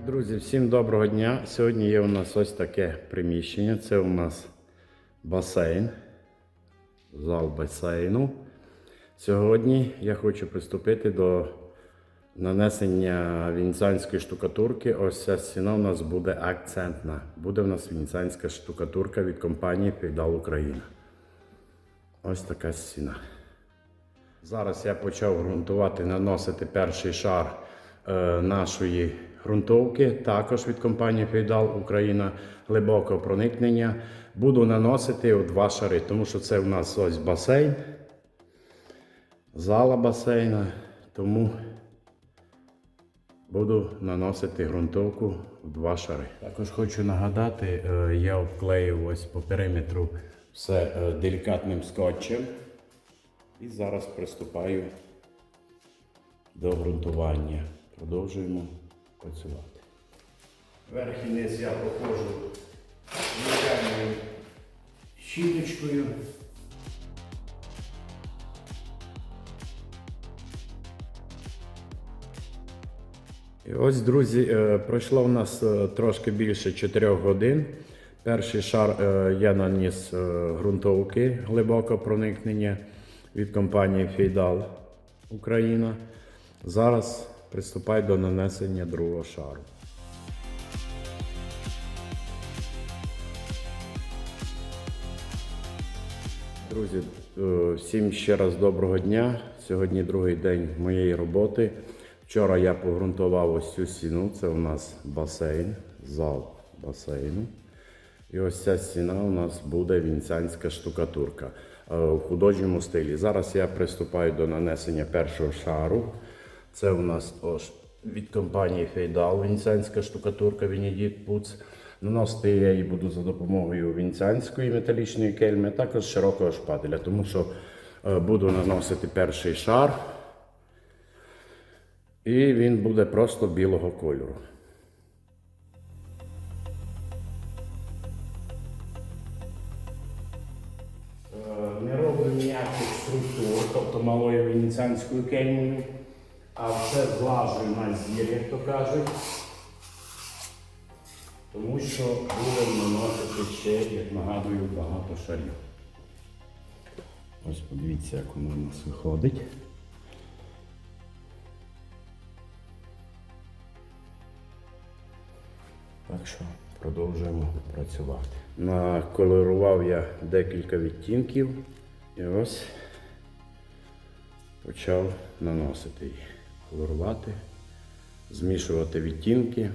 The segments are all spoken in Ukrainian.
Друзі, всім доброго дня. Сьогодні є у нас ось таке приміщення. Це у нас басейн, зал басейну. Сьогодні я хочу приступити до нанесення венеціанської штукатурки. Ось ця стіна у нас буде акцентна. Буде у нас венеціанська штукатурка від компанії Півдал Україна. Ось така стіна. Зараз я почав ґрунтувати, наносити перший шар е, нашої ґрунтовки, також від компанії Фейдал Україна глибокого проникнення. Буду наносити у два шари, тому що це у нас ось басейн, зала басейна, тому буду наносити ґрунтовку в два шари. Також хочу нагадати, е, я обклеїв ось по периметру все е, делікатним скотчем. І зараз приступаю до ґрунтування. Продовжуємо працювати. Верх і низ я проходжу звичайною щіточкою. І ось, друзі, е, пройшло у нас е, трошки більше 4 годин. Перший шар е, я наніс ґрунтовки глибокого проникнення від компанії Фейдал Україна. Зараз приступаю до нанесення другого шару. Друзі, е, всім ще раз доброго дня. Сьогодні другий день моєї роботи. Вчора я погрунтував ось цю стіну. Це у нас басейн, зал басейну. І ось ця стіна у нас буде вінцянська штукатурка е, у художньому стилі. Зараз я приступаю до нанесення першого шару. Це у нас ось від компанії Фейдал вінцянська штукатурка Венедікт Пуц. Наносити я її буду за допомогою вінцянської металічної кельми, також широкого шпателя, тому що е, буду наносити перший шар. І він буде просто білого кольору. Е, Не роблю ніяких структур, тобто малою венеціанською кельмою, а все злажую на зір, як то кажуть. Тому що будемо наносити ще, як нагадую, багато шарів. Ось подивіться, як воно у нас виходить. Так що продовжуємо працювати. Наколорував я декілька відтінків і ось почав наносити їх, колорувати, змішувати відтінки.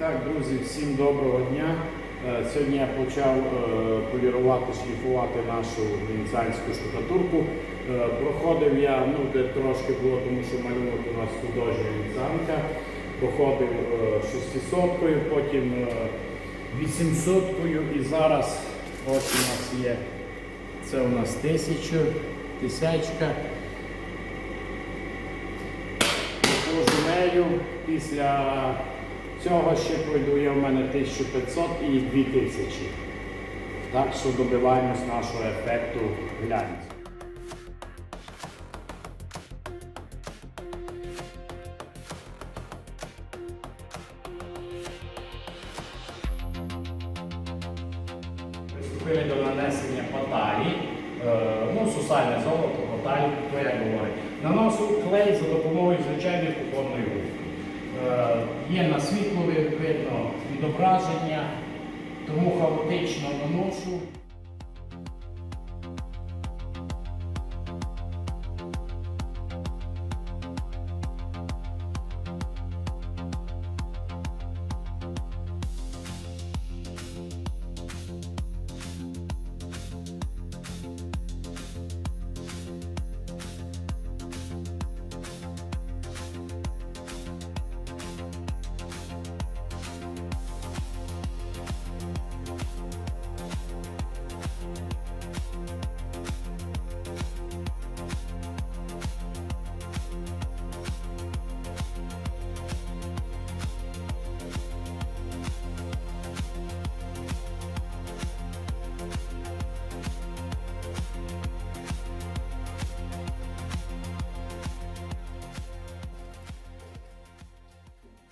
Так, друзі, всім доброго дня. Е, Сьогодні я почав е, полірувати, шліфувати нашу венеціанську штукатурку. Е, Проходив я, ну де трошки було, тому що малюнок у нас художня венеціанка. Проходив 600-кою, потім 800-кою і зараз ось у нас є. Це у нас 1000, тисячка. Після Цього ще пройду я в мене 1500 і 2000. Так що добиваємось нашого ефекту глянцю. Приступили до нанесення паталі. Е, ну, сусальне золото, паталі, то я говорю. Наношу клей за допомогою звичайної кухонної губки. Є на світлові видно відображення, тому хаотично наношу.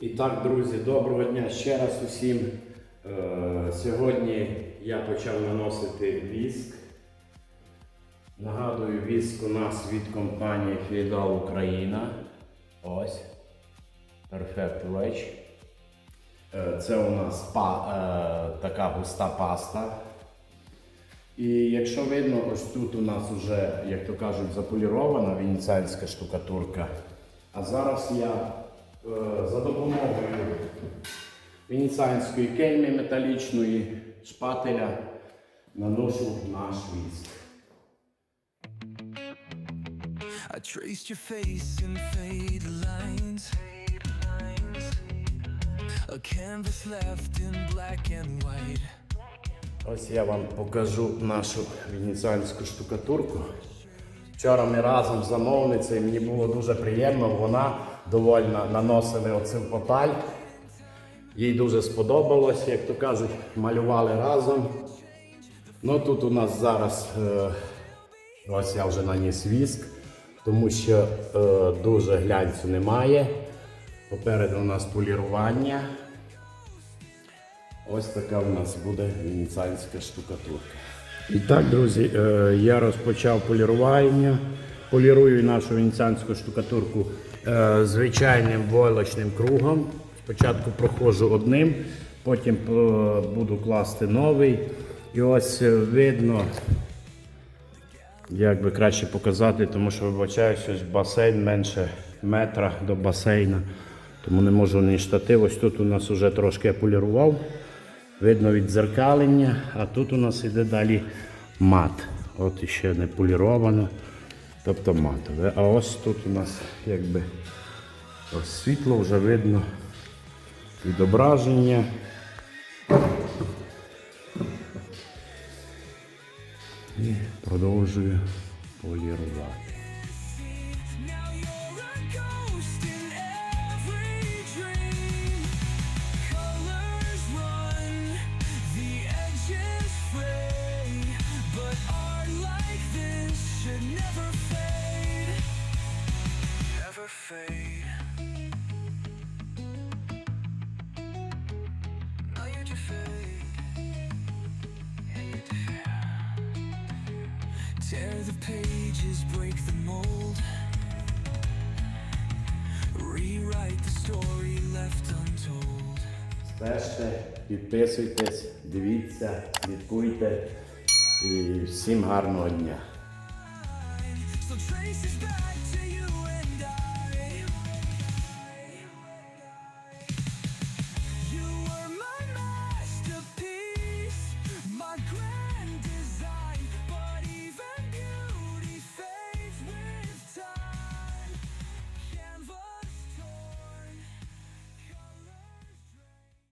І так, друзі, доброго дня ще раз усім. Е, Сьогодні я почав наносити віск. Нагадую, віск у нас від компанії Фідал Україна. Ось. Perfect Wedge. Е, Це у нас па, е, така густа паста. І якщо видно, ось тут у нас вже, як то кажуть, заполірована венеціанська штукатурка. А зараз я за допомогою венеціанської кельми металічної шпателя наношу наш віск. I traced your face in faded lines. A canvas left in black and white. Ось я вам покажу нашу венеціанську штукатурку. Вчора ми разом з замовницею, мені було дуже приємно, вона довольна наносили оцю поталь. Їй дуже сподобалось, як то кажуть, малювали разом. Ну тут у нас зараз е, ось я вже наніс віск, тому що е, дуже глянцю немає. Попереду у нас полірування. Ось така у нас буде венеціанська штукатурка. І так, друзі, е, я розпочав полірування. Полірую нашу венеціанську штукатурку звичайним войлочним кругом. Спочатку проходжу одним, потім е, буду класти новий. І ось е, видно, як би краще показати, тому що вибачаюсь, ось басейн менше метра до басейна. Тому не можу ні штатив. Ось тут у нас вже трошки я полірував. Видно віддзеркалення, а тут у нас іде далі мат. От іще не поліровано. Тобто матове. А ось тут у нас якби ось світло вже видно. Відображення. І продовжую полірувати. Pages, break the mold. Rewrite the story left untold. Стежте, підписуйтесь, дивіться, слідкуйте і всім гарного дня.